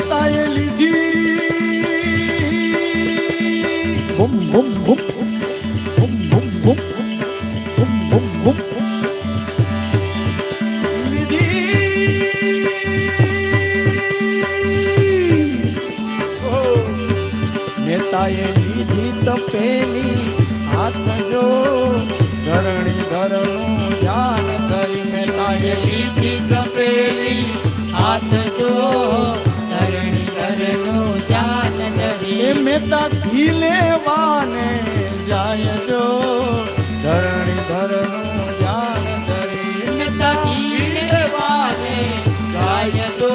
મહેતાએ લીધી. બુમ બુમ બુમ. બુમ બુમ બુમ. બુમ બુમ બુમ. નેતાએ લીધી તપેલી હાથ જો ધરણી ધરણું ધ્યાન કરી નેતાએ લીધી તપેલી હાથ તાથી લેવાને જાય જો. ધરણી ધરણું જાન ધરી તાથી લેવાને જાય તો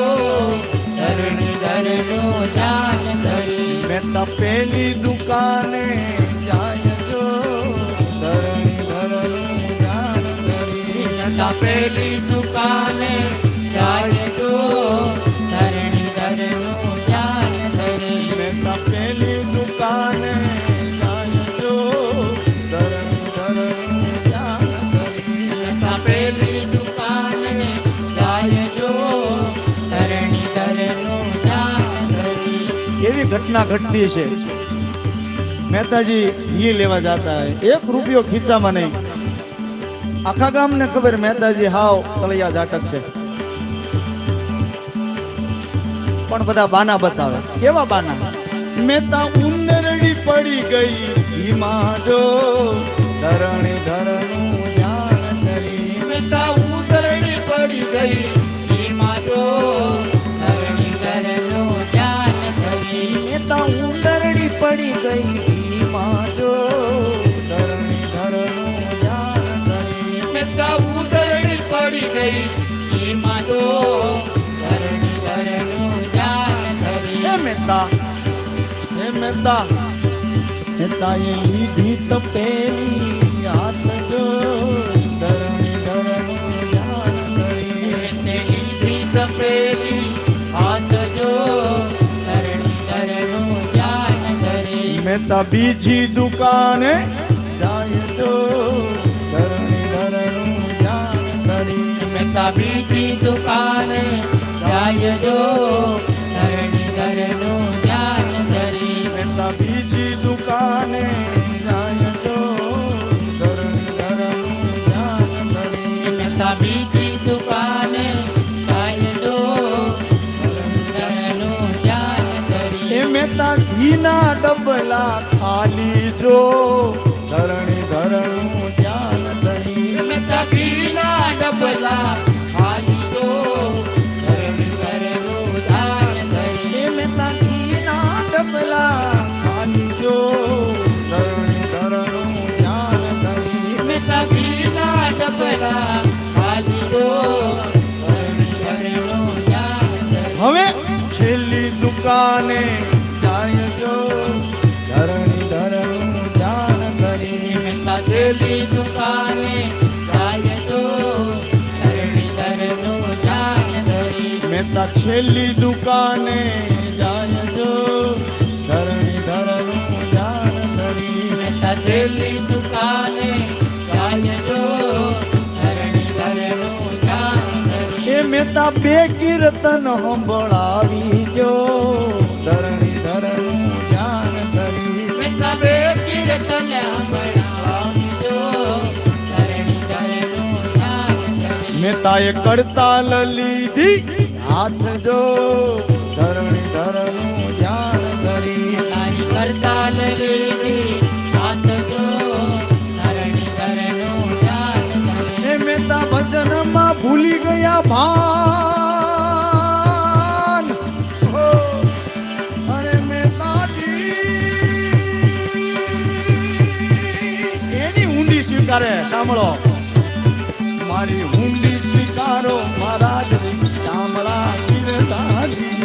ધરણી ધરણું જાન ધરી મેં તપેલી દુકાને જાય જો. ધરણી ધરણું જાન ધરી તપેલી દુકાને ઘટના ઘટતી છે. મહેતાજી ઘી લેવા જતા હોય એક રૂપિયો ખીચામાં નહીં. આખા ગામને ખબર મહેતાજી હાવ તળિયા જાટક છે. પણ બધા બાના બતાવે. કેવા બાના? મહેતા ઉંદરડી પડી ગઈ. ઘીમાં જો ધરણી ધરનું ધ્યાન ધરી મેતા ઉંદરડી પડી ગઈ. મહેતા હે મહેતા મહેતા એ લીધી તપેલી હાથ જો ધરણી ધરણ લીધી તપેલી હાથ જો મહેતા બીજી દુકાને જાય તો ધરણી ધરણું જાણ કરી. મહેતા બીજી દુકાને જાય જો તબીબી દુકાને કાયદો મહેતા ઘીના ડબલા ખાલી જો. કાને જાય જો ધરણી ધરણું દાન કરી કાજેલી દુકાને જાય જો ધરણી ધરણું દાન કરી મેતા છેલ્લી દુકાને જાય જો ધરણી ધરણું દાન કરી મેતા છેલ્લી મહેતા બે કીર્તન સંભળાવી જો. ધરણી ધરણું ધ્યાન ધરી. મેતા બે કીર્તન મહેતાએ કડતાલ લીધી હાથ જો. ધરણી ધરણું ધ્યાન ધરી. તારી ભૂલી ગયા ભાન. અરે એની ઊંડી સ્વીકારે સાંભળો. મારી ઊંડી સ્વીકારો મહારાજ. શામળા કીર્તાજી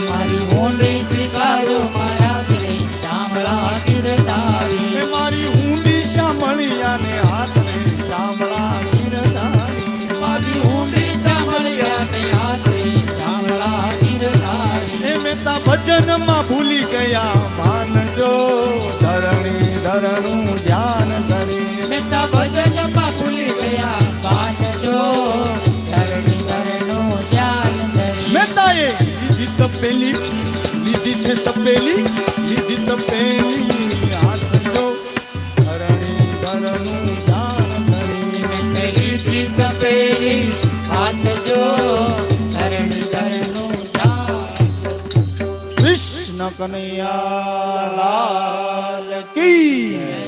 તપેલી લીધી તપેલી હાથ જો હરણી ઘરનું જાણ ધરી પેલી જીત હાથ જો ધરણ ધરનું જા કૃષ્ણ કનૈયા લાલ કી